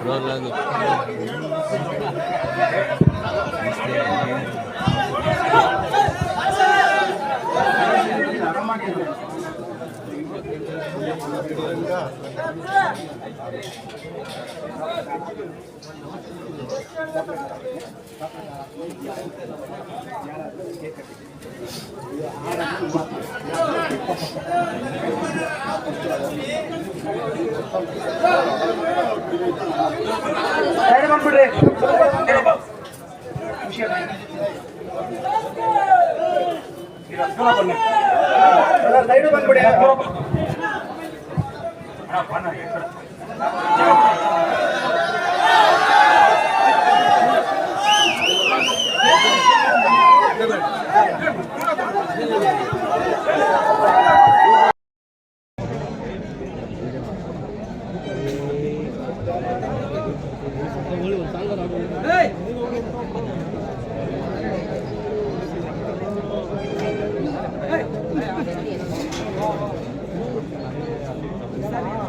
Drone side ಬಂದ್ಬಿಡ್ರಿ side ಬಂದ್ಬಿಡಿ Hey!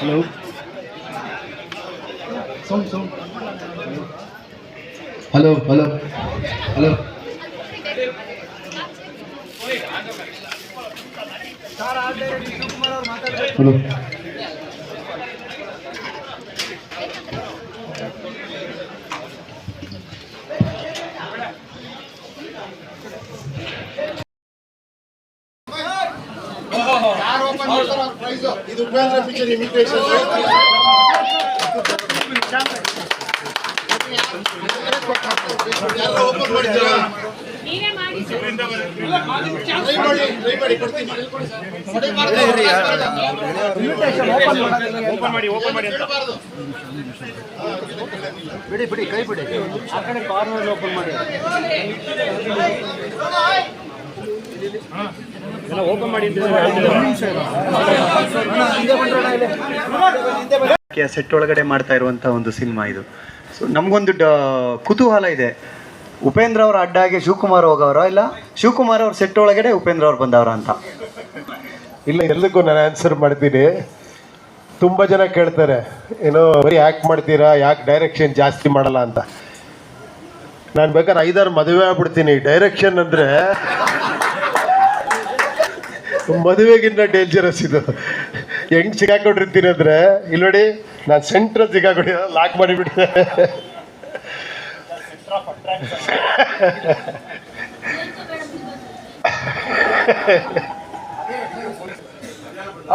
Hello hello hello hello hello hello ಇದು Upendra picture imitation ಬಿಡಿ ಬಿಡಿ ಕೈ ಬಿಡಿ ಆ ಕಡೆ ಕಾರ್ನರ್ ಓಪನ್ ಮಾಡಿ ಓಪನ್ ಮಾಡಿ ಸೆಟ್ ಒಳಗಡೆ ಮಾಡ್ತಾ ಇರುವಂತಹ ಒಂದು ಸಿನಿಮಾ ಇದು. ನಮಗೊಂದು ಕುತೂಹಲ ಇದೆ. ಉಪೇಂದ್ರ ಅವರ ಅಡ್ಡಾಗೆ ಶಿವಕುಮಾರ್ ಹೋಗವರ? ಇಲ್ಲ, ಶಿವಕುಮಾರ್ ಅವ್ರ ಸೆಟ್ ಒಳಗಡೆ ಉಪೇಂದ್ರ ಅವ್ರು ಬಂದವರ ಅಂತ. ಇಲ್ಲ, ಎಲ್ಲದಕ್ಕೂ ನಾನು ಆನ್ಸರ್ ಮಾಡ್ತೀನಿ. ತುಂಬ ಜನ ಕೇಳ್ತಾರೆ, ಏನೋ ಬರೀ ಯಾಕೆ ಮಾಡ್ತೀರಾ, ಯಾಕೆ ಡೈರೆಕ್ಷನ್ ಜಾಸ್ತಿ ಮಾಡಲ್ಲ ಅಂತ. ನಾನು ಬೇಕಾದ್ರೆ ಐದಾರು ಮದುವೆ ಆಗ್ಬಿಡ್ತೀನಿ. ಡೈರೆಕ್ಷನ್ ಅಂದರೆ ಮದುವೆಗಿಂತ ಡೇಂಜರಸ್ ಇದು. ಹೆಂಗ್ ಸಿಗಾಕೊಂಡಿರ್ತೀನಿ ಇಲ್ಲಿ ನೋಡಿ, ನಾನು ಸೆಂಟ್ರ್ ಸಿಗಾಕೊಂಡಿ ಲಾಕ್ ಮಾಡಿಬಿಟ್ಟೆ.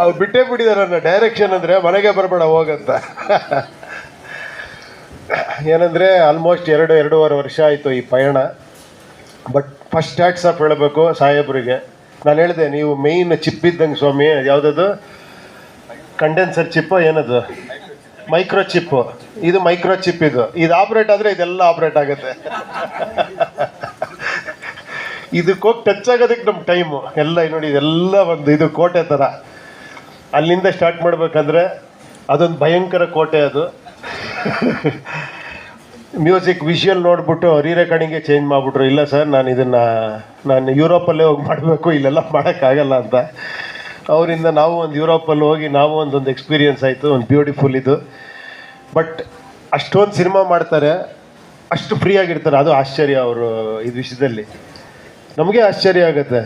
ಅವ್ರು ಬಿಟ್ಟೇ ಬಿಟ್ಟಿದ್ದಾರೆ ನನ್ನ ಡೈರೆಕ್ಷನ್ ಅಂದರೆ ಮನೆಗೆ ಬರಬೇಡ, ಹೋಗಂತ. ಏನಂದರೆ ಆಲ್ಮೋಸ್ಟ್ ಎರಡು, ಎರಡೂವರೆ ವರ್ಷ ಆಯಿತು ಈ ಪಯಣ. ಬಟ್ ಫಸ್ಟ್ ಹ್ಯಾಟ್ಸ್ ಆಫ್ ಹೇಳಬೇಕು ಸಾಹೇಬ್ರಿಗೆ. ನಾನು ಹೇಳಿದೆ, ನೀವು ಮೇಯ್ನ್ ಚಿಪ್ ಇದ್ದಂಗೆ ಸ್ವಾಮಿ, ಯಾವುದದು? ಕಂಡೆನ್ಸರ್ ಚಿಪ್ಪು ಏನದು? ಮೈಕ್ರೋ ಚಿಪ್ ಇದು ಮೈಕ್ರೋ ಚಿಪ್ ಇದು. ಇದು ಆಪ್ರೇಟ್ ಆದರೆ ಇದೆಲ್ಲ ಆಪ್ರೇಟ್ ಆಗುತ್ತೆ. ಇದಕ್ಕೆ ಹೋಗಿ ಟಚ್ ಆಗೋದಕ್ಕೆ ನಮ್ಮ ಟೈಮು ಎಲ್ಲ ನೋಡಿ, ಇದೆಲ್ಲ ಒಂದು ಇದು ಕೋಟೆ ಥರ ಅಲ್ಲಿಂದ ಸ್ಟಾರ್ಟ್ ಮಾಡಬೇಕಂದ್ರೆ ಅದೊಂದು ಭಯಂಕರ ಕೋಟೆ ಅದು. ಮ್ಯೂಸಿಕ್ ವಿಷುವಲ್ ನೋಡ್ಬಿಟ್ಟು ರೀ ರೆಕಾರ್ಡಿಂಗೇ ಚೇಂಜ್ ಮಾಡಿಬಿಟ್ರು. ಇಲ್ಲ ಸರ್ ನಾನು ಇದನ್ನು ನಾನು ಯುರೋಪಲ್ಲೇ ಹೋಗಿ ಮಾಡಬೇಕು, ಇಲ್ಲೆಲ್ಲ ಮಾಡೋಕ್ಕಾಗಲ್ಲ ಅಂತ. ಅವರಿಂದ ನಾವು ಒಂದು ಯುರೋಪಲ್ಲಿ ಹೋಗಿ ನಾವು ಒಂದೊಂದು ಎಕ್ಸ್ಪೀರಿಯೆನ್ಸ್ ಆಯಿತು, ಒಂದು ಬ್ಯೂಟಿಫುಲ್ ಇದು. ಬಟ್ ಅಷ್ಟೊಂದು ಸಿನಿಮಾ ಮಾಡ್ತಾರೆ, ಅಷ್ಟು ಫ್ರೀ ಆಗಿರ್ತಾರೆ. ಅದು ಆಶ್ಚರ್ಯ ಅವರು ಇದು ವಿಷಯದಲ್ಲಿ. ನಮಗೆ ಆಶ್ಚರ್ಯ ಆಗುತ್ತೆ.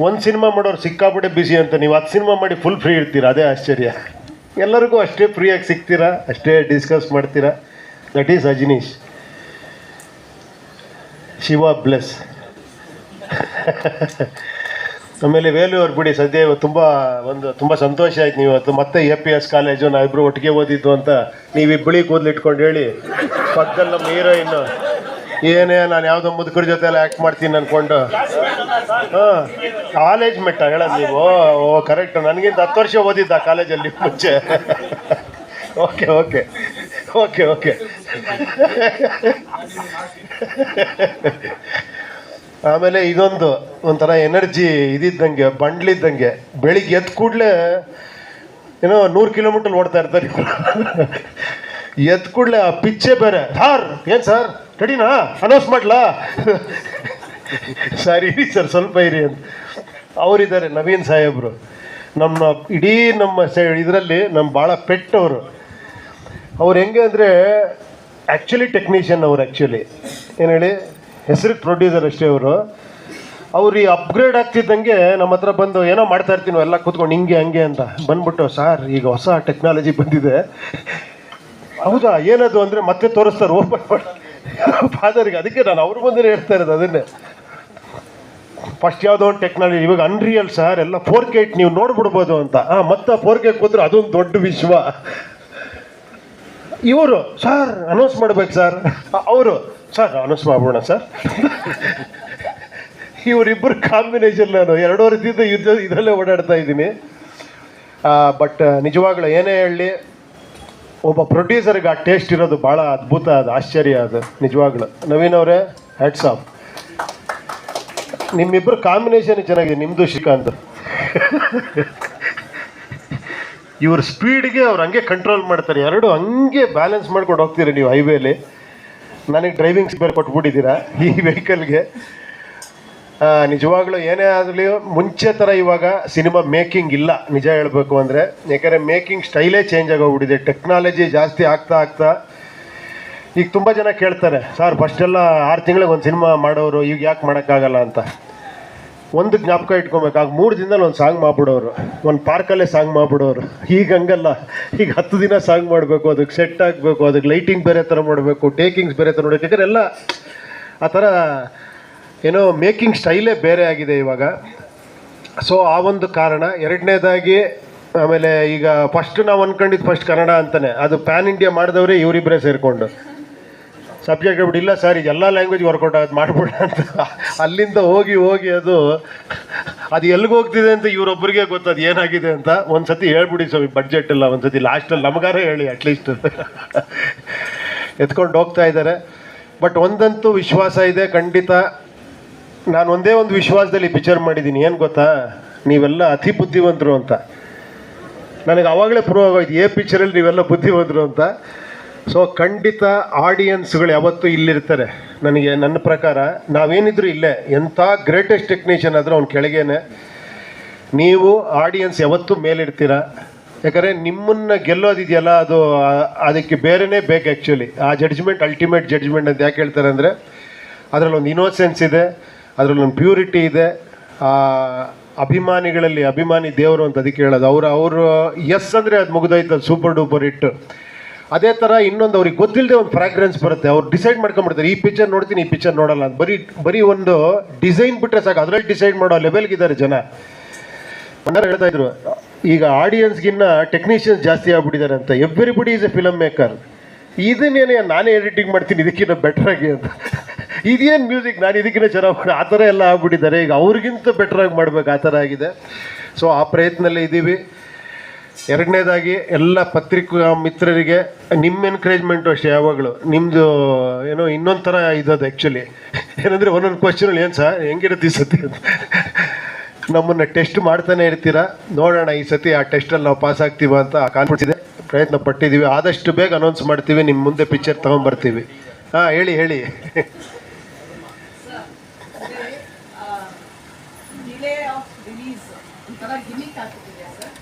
ಒಂದು ಸಿನಿಮಾ ಮಾಡೋರು ಸಿಕ್ಕಾಪಟ್ಟೆ ಬಿಸಿ ಅಂತ, ನೀವು ಹತ್ತು ಸಿನಿಮಾ ಮಾಡಿ ಫುಲ್ ಫ್ರೀ ಇರ್ತೀರ? ಅದೇ ಆಶ್ಚರ್ಯ. ಎಲ್ಲರಿಗೂ ಅಷ್ಟೇ ಫ್ರೀಯಾಗಿ ಸಿಗ್ತೀರಾ? ಅಷ್ಟೇ ಡಿಸ್ಕಸ್ ಮಾಡ್ತೀರಾ? That is Ajaneesh. Shiva bless ಆಮೇಲೆ ವೇಲು ಅವ್ರು ಬಿಡಿ, ಸದ್ಯ ಇವತ್ತು ತುಂಬ ಒಂದು, ತುಂಬ ಸಂತೋಷ ಆಯ್ತು ನೀವು ಇವತ್ತು. ಮತ್ತೆ ಎ ಪಿ ಎಸ್ ಕಾಲೇಜು ನಾವಿಬ್ರು ಒಟ್ಟಿಗೆ ಓದಿದ್ದು ಅಂತ ನೀವು ಬಿಳಿ ಕೂದಲಿಟ್ಕೊಂಡು ಹೇಳಿ ಪಕ್ಕದಲ್ಲಿ ನಮ್ಮ ಹೀರೋಯಿನ್. ಏನೇ, ನಾನು ಯಾವುದೋ ಮುದುಕರ ಜೊತೆ ಎಲ್ಲ ಆ್ಯಕ್ಟ್ ಮಾಡ್ತೀನಿ ಅಂದ್ಕೊಂಡು ಹಾಂ ಕಾಲೇಜ್ ಮೆಟ್ಟ, ಹೇಳೋದು ನೀವು. ಓ ಕರೆಕ್ಟ್ ನನಗಿಂತ ಹತ್ತು ವರ್ಷ ಓದಿದ್ದ ಕಾಲೇಜಲ್ಲಿ ಮುಂಚೆ. Okay okay. Okay okay. ಆಮೇಲೆ ಇದೊಂದು ಒಂಥರ ಎನರ್ಜಿ ಇದಿದ್ದಂಗೆ, ಬಂಡ್ಲಿದ್ದಂಗೆ. ಬೆಳಿಗ್ಗೆ ಎದ್ದು ಕೂಡಲೇ ಏನೋ ನೂರು ಕಿಲೋಮೀಟರ್ ಓಡ್ತಾ ಇರ್ತಾರೆ ಎದ್ದು ಕೂಡಲೇ ಆ ಪಿಚ್ಚೆ ಬೇರೆ. ಸಾರ್, ಏನು ಸರ್? ರೆಡಿನಾ? ಅನೌನ್ಸ್ ಮಾಡ್ಲಾ? ಸರ್, ಇರಿ ಸರ್, ಸ್ವಲ್ಪ ಇರಿ ಅಂತ. ಅವರಿದ್ದಾರೆ ನವೀನ್ ಸಾಹೇಬ್ರು. ನಮ್ಮ ಇಡೀ ನಮ್ಮ ಇದರಲ್ಲಿ ನಮ್ಮ ಭಾಳ ಪೆಟ್ಟವರು. ಅವ್ರು ಹೆಂಗೆ ಅಂದರೆ ಆ್ಯಕ್ಚುಲಿ ಟೆಕ್ನಿಷಿಯನ್ ಅವ್ರು ಆ್ಯಕ್ಚುಲಿ ಏನು ಹೇಳಿ? ಹೆಸರಿಗೆ ಪ್ರೊಡ್ಯೂಸರ್ ಅಷ್ಟೇ ಅವರು ಅವ್ರು ಈ ಅಪ್ಗ್ರೇಡ್ ಆಗ್ತಿದ್ದಂಗೆ ನಮ್ಮ ಹತ್ರ ಬಂದು ಏನೋ ಮಾಡ್ತಾ ಇರ್ತೀನಿ ಎಲ್ಲ ಕೂತ್ಕೊಂಡು ಹಿಂಗೆ, ಹಂಗೆ ಅಂತ ಬಂದ್ಬಿಟ್ಟು, ಸರ್, ಈಗ ಹೊಸ ಟೆಕ್ನಾಲಜಿ ಬಂದಿದೆ. ಹೌದಾ? ಏನದು ಅಂದರೆ ಮತ್ತೆ ತೋರಿಸ್ತಾರೆ ಓಪನ್ ಮಾಡಿ. ಫಾದರ್ಗೆ ಅದಕ್ಕೆ ನಾನು ಅವ್ರ ಮುಂದೆ ಹೇಳ್ತಾ ಇರೋದು ಅದನ್ನೇ. ಫಸ್ಟ್ ಯಾವುದೋ ಒಂದು ಟೆಕ್ನಾಲಜಿ ಇವಾಗ ಅನ್ರಿಯಲ್ ಸರ್, ಎಲ್ಲ ಫೋರ್ ಕೆ ನೀವು ನೋಡ್ಬಿಡ್ಬೋದು ಅಂತ. ಹಾಂ ಮತ್ತೆ ಫೋರ್ ಕೆ ಕೂತ್ರೆ ಅದೊಂದು ದೊಡ್ಡ ವಿಶ್ವ. ಇವರು, ಸರ್ ಅನೌನ್ಸ್ ಮಾಡ್ಬೇಕು ಸರ್. ಅವರು ಸರ್ ಅನೌನ್ಸ್ ಮಾಡ್ಬೋಣ ಸರ್ ಇವರಿಬ್ಬರು ಕಾಂಬಿನೇಷನ್ ನಾನು ಎರಡು ವರ್ಷದಿಂದ ಯುದ್ಧ, ಇದರಲ್ಲೇ ಓಡಾಡ್ತಾ ಇದ್ದೀನಿ. ಬಟ್ ನಿಜವಾಗ್ಲೂ ಏನೇ ಹೇಳಲಿ ಒಬ್ಬ ಪ್ರೊಡ್ಯೂಸರ್ಗೆ ಆ ಟೇಸ್ಟ್ ಇರೋದು ಭಾಳ ಅದ್ಭುತ, ಅದು ಆಶ್ಚರ್ಯ ಅದು, ನಿಜವಾಗ್ಲೂ. ನವೀನ್ ಅವರೇ ಹ್ಯಾಟ್ಸ್ ಆಫ್ ನಿಮ್ಮಿಬ್ಬರು ಕಾಂಬಿನೇಷನ್ ಚೆನ್ನಾಗಿದೆ ನಿಮ್ಮದು ಶ್ರೀಕಾಂತ್. ಇವ್ರ ಸ್ಪೀಡ್ಗೆ ಅವ್ರು ಹಂಗೆ ಕಂಟ್ರೋಲ್ ಮಾಡ್ತಾರೆ. ಎರಡು ಹಂಗೆ ಬ್ಯಾಲೆನ್ಸ್ ಮಾಡ್ಕೊಂಡು ಹೋಗ್ತೀರಿ ನೀವು ಹೈವೇಲಿ ನನಗೆ ಡ್ರೈವಿಂಗ್ ಬೇರೆ ಕೊಟ್ಬಿಟ್ಟಿದ್ದೀರಾ ಈ ವೆಹಿಕಲ್ಗೆ ನಿಜವಾಗ್ಲೂ ಏನೇ ಆಗಲಿ, ಮುಂಚೆ ಥರ ಇವಾಗ ಸಿನಿಮಾ ಮೇಕಿಂಗ್ ಇಲ್ಲ, ನಿಜ ಹೇಳಬೇಕು ಅಂದರೆ. ಯಾಕೆಂದರೆ ಮೇಕಿಂಗ್ ಸ್ಟೈಲೇ ಚೇಂಜ್ ಆಗೋಗ್ಬಿಟ್ಟಿದೆ ಟೆಕ್ನಾಲಜಿ ಜಾಸ್ತಿ ಆಗ್ತಾ ಆಗ್ತಾ. ಈಗ ತುಂಬ ಜನ ಕೇಳ್ತಾರೆ, ಸರ್ ಫಸ್ಟೆಲ್ಲ ಆರು ತಿಂಗಳಿಗೆ ಒಂದು ಸಿನಿಮಾ ಮಾಡೋರು, ಈಗ ಯಾಕೆ ಮಾಡೋಕ್ಕಾಗಲ್ಲ? ಅಂತ. ಒಂದು ಜ್ಞಾಪಕ ಇಟ್ಕೊಬೇಕು. ಆಗ ಮೂರು ದಿನದಲ್ಲಿ ಒಂದು ಸಾಂಗ್ ಮಾಡ್ಬಿಡೋರು. ಒಂದು ಪಾರ್ಕಲ್ಲೇ ಸಾಂಗ್ ಮಾಡ್ಬಿಡೋರು. ಈಗ ಹಂಗಲ್ಲ. ಈಗ ಹತ್ತು ದಿನ ಸಾಂಗ್ ಮಾಡಬೇಕು. ಅದಕ್ಕೆ ಸೆಟ್ ಆಗಬೇಕು ಅದಕ್ಕೆ ಲೈಟಿಂಗ್ ಬೇರೆ ಥರ ಮಾಡಬೇಕು. ಟೇಕಿಂಗ್ಸ್ ಬೇರೆ ಥರ ನೋಡಬೇಕು ಯಾಕಂದರೆ ಎಲ್ಲ ಆ ಥರ ಏನೋ ಮೇಕಿಂಗ್ ಸ್ಟೈಲೇ ಬೇರೆ ಆಗಿದೆ ಇವಾಗ. ಸೊ ಆ ಒಂದು ಕಾರಣ. ಎರಡನೇದಾಗಿ ಆಮೇಲೆ ಈಗ ಫಸ್ಟ್ ನಾವು ಅಂದ್ಕೊಂಡಿದ್ದು ಫಸ್ಟ್ ಕನ್ನಡ ಅಂತಲೇ ಅದು ಪ್ಯಾನ್ ಇಂಡಿಯಾ ಮಾಡಿದವರೇ ಇವರಿಬ್ಬರೇ ಸೇರಿಕೊಂಡು. ಸಬ್ಜೆಕ್ಟ್ ಹೇಳ್ಬಿಟ್ಟು ಇಲ್ಲ ಸರ್, ಈಗ ಎಲ್ಲ ಲ್ಯಾಂಗ್ವೇಜ್ ವರ್ಕೌಟ್ ಆಗೋದು ಮಾಡ್ಬಿಡ ಅಂತ. ಅಲ್ಲಿಂದ ಹೋಗಿ ಹೋಗಿ ಅದು ಅದು ಎಲ್ಲಿಗೆ ಹೋಗ್ತಿದೆ ಅಂತ ಇವರೊಬ್ಬರಿಗೆ ಗೊತ್ತದು ಏನಾಗಿದೆ ಅಂತ. ಒಂದು ಸತಿ ಹೇಳ್ಬಿಡಿ ಸ್ವಾಮಿ ಬಡ್ಜೆಟ್ ಇಲ್ಲ ಒಂದು ಸತಿ ಲಾಸ್ಟಲ್ಲಿ ನಮಗಾರ ಹೇಳಿ ಅಟ್ಲೀಸ್ಟ್ ಎತ್ಕೊಂಡು ಹೋಗ್ತಾ ಇದ್ದಾರೆ ಬಟ್ ಒಂದಂತೂ ವಿಶ್ವಾಸ ಇದೆ, ಖಂಡಿತ. ನಾನು ಒಂದೇ ಒಂದು ವಿಶ್ವಾಸದಲ್ಲಿ ಪಿಕ್ಚರ್ ಮಾಡಿದ್ದೀನಿ ಏನು ಗೊತ್ತಾ? ನೀವೆಲ್ಲ ಅತಿ ಬುದ್ಧಿವಂತರು ಅಂತ. ನನಗೆ ಆವಾಗಲೇ ಪ್ರೂವ್ ಆಗೋಯ್ತು, ಏ ಪಿಕ್ಚರಲ್ಲಿ ನೀವೆಲ್ಲ ಬುದ್ಧಿವಂತರು ಅಂತ. ಸೊ ಖಂಡಿತ ಆಡಿಯನ್ಸ್ಗಳು ಯಾವತ್ತೂ ಇಲ್ಲಿರ್ತಾರೆ. ನನಗೆ, ನನ್ನ ಪ್ರಕಾರ, ನಾವೇನಿದ್ರು ಇಲ್ಲೇ, ಎಂಥ ಗ್ರೇಟೆಸ್ಟ್ ಟೆಕ್ನಿಷಿಯನ್ ಆದರೂ ಅವ್ನ ಕೆಳಗೇನೆ, ನೀವು ಆಡಿಯನ್ಸ್ ಯಾವತ್ತೂ ಮೇಲಿಡ್ತೀರ ಯಾಕಂದರೆ ನಿಮ್ಮನ್ನು ಗೆಲ್ಲೋದಿದೆಯಲ್ಲ, ಅದು, ಅದಕ್ಕೆ ಬೇರೆನೇ ಬೇಕು ಆ್ಯಕ್ಚುಲಿ ಆ ಜಡ್ಜ್ಮೆಂಟ್ ಅಲ್ಟಿಮೇಟ್ ಜಡ್ಜ್ಮೆಂಟ್ ಅಂತ ಯಾಕೆ ಹೇಳ್ತಾರೆ ಅಂದರೆ, ಅದರಲ್ಲೊಂದು ಇನೋಸೆನ್ಸ್ ಇದೆ, ಅದರಲ್ಲೊಂದು ಪ್ಯೂರಿಟಿ ಇದೆ, ಆ, ಅಭಿಮಾನಿಗಳಲ್ಲಿ ಅಭಿಮಾನಿ ದೇವರು ಅಂತ ಅದಕ್ಕೆ ಹೇಳೋದು. ಅವರು ಅವರು ಎಸ್ ಅಂದರೆ ಅದು ಮುಗಿದೋಯ್ತು ಸೂಪರ್ ಡೂಪರ್ ಹಿಟ್ಟು. ಅದೇ ಥರ ಇನ್ನೊಂದು ಅವ್ರಿಗೆ ಗೊತ್ತಿಲ್ಲದೆ ಒಂದು ಫ್ರಾಗ್ರೆನ್ಸ್ ಬರುತ್ತೆ. ಅವ್ರು ಡಿಸೈಡ್ ಮಾಡ್ಕೊಂಡ್ಬಿಡ್ತಾರೆ, ಈ ಪಿಕ್ಚರ್ ನೋಡ್ತೀನಿ, ಈ ಪಿಕ್ಚರ್ ನೋಡಲ್ಲ ಅಂತ. ಬರೀ ಬರೀ ಒಂದು ಡಿಸೈನ್ ಬಿಟ್ಟರೆ ಸಾಕು. ಅದರಲ್ಲಿ ಡಿಸೈಡ್ ಮಾಡೋ ಲೆವೆಲ್ಗಿದ್ದಾರೆ ಜನ. ಮಣ್ಣಾರ ಹೇಳ್ತಾ ಇದ್ರು, ಈಗ ಆಡಿಯನ್ಸ್ಗಿನ್ನ ಟೆಕ್ನಿಷಿಯನ್ಸ್ ಜಾಸ್ತಿ ಆಗ್ಬಿಟ್ಟಿದ್ದಾರೆ ಅಂತ. Everybody is a film maker ಇದನ್ನೇನೇ ನಾನೇ ಎಡಿಟಿಂಗ್ ಮಾಡ್ತೀನಿ ಇದಕ್ಕಿಂತ ಬೆಟರ್ ಆಗಿ ಅಂತ. ಇದೇನು ಮ್ಯೂಸಿಕ್ ನಾನು ಇದಕ್ಕಿಂತ ಚೆನ್ನಾಗಿ ಆ ಥರ ಎಲ್ಲ ಆಗ್ಬಿಟ್ಟಿದ್ದಾರೆ. ಈಗ ಅವ್ರಿಗಿಂತ ಆಗಿ ಮಾಡ್ಬೇಕು, ಆ ಥರ ಆಗಿದೆ. ಸೊ ಆ ಪ್ರಯತ್ನದಲ್ಲೇ ಇದ್ದೀವಿ. ಎರಡನೇದಾಗಿ ಎಲ್ಲ ಪತ್ರಿಕಾ ಮಿತ್ರರಿಗೆ ನಿಮ್ಮ ಎನ್ಕರೇಜ್ಮೆಂಟು ಅಷ್ಟೇ, ಯಾವಾಗಲೂ. ನಿಮ್ಮದು ಏನೋ ಇನ್ನೊಂದು ಥರ ಇದ್ದದ್ದು ಆ್ಯಕ್ಚುಲಿ ಏನಂದರೆ ಒಂದೊಂದು ಕ್ವಶನಲ್ಲಿ ಏನು ಸರ್ ಹೆಂಗಿರುತ್ತೆ ಈ ಸತಿ ಅಂತ. ನಮ್ಮನ್ನು ಟೆಸ್ಟ್ ಮಾಡ್ತಾನೆ ಇರ್ತೀರಾ? ನೋಡೋಣ ಈ ಸತಿ ಆ ಟೆಸ್ಟಲ್ಲಿ ನಾವು ಪಾಸ್ ಆಗ್ತೀವ ಅಂತ ಕಾನ್ಫಿಡೆನ್ಸ್ ಪ್ರಯತ್ನ ಪಟ್ಟಿದ್ದೀವಿ. ಆದಷ್ಟು ಬೇಗ ಅನೌನ್ಸ್ ಮಾಡ್ತೀವಿ. ನಿಮ್ಮ ಮುಂದೆ ಪಿಕ್ಚರ್ ತೊಗೊಂಬರ್ತೀವಿ. ಹಾಂ, ಹೇಳಿ ಹೇಳಿ. ಡಿಲೇ ಆಫ್ ರಿಲೀಸ್ ಒಂಥರ ಗಿಮಿಕ್ ಆಗ್ತಿದೆಯಾ ಸರ್.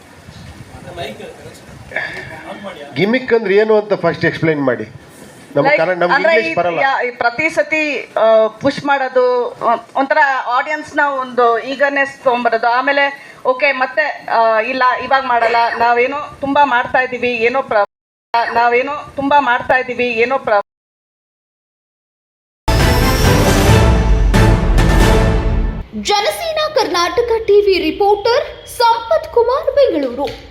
ಗಿಮಿಕ್ ಅಂದ್ರೆ ಏನು ಅಂತ ಫಸ್ಟ್ ಎಕ್ಸ್ಪ್ಲೈನ್ ಮಾಡಿ. ನಮ್ Like, ಕನ್ನಡ ನಮ್ಗೆ ಅಂದ್ರೆ ಇಂಗ್ಲಿಷ್ ಈ- ಬರಲ್ಲ. ಯಾ- ಈ ಪ್ರತಿ ಸತಿ ಪುಷ್ ಮಾಡೋದು ಒ- ಒಂಥರ ಆಡಿಯನ್ಸ್ನ ಒಂದು ಈಗರ್ನೆಸ್ ತೊಗೊಂಬರೋದು. ಆಮೇಲೆ ಓಕೆ ಮತ್ತೆ ಆ, ಇಲ್ಲ ಇವಾಗ ಮಾಡಲ್ಲ ನಾವೇನೋ ತುಂಬಾ ಮಾಡ್ತಾ ಇದೀವಿ ಏನೋ ಪ್ರ ನಾವೇನೋ ತುಂಬಾ ಮಾಡ್ತಾ ಇದೀವಿ ಏನೋ ಪ್ರ ಜನಸೇನಾ ಕರ್ನಾಟಕ ಟಿವಿ ರಿಪೋರ್ಟರ್ ಸಂಪತ್ ಕುಮಾರ್ ಬೆಂಗಳೂರು.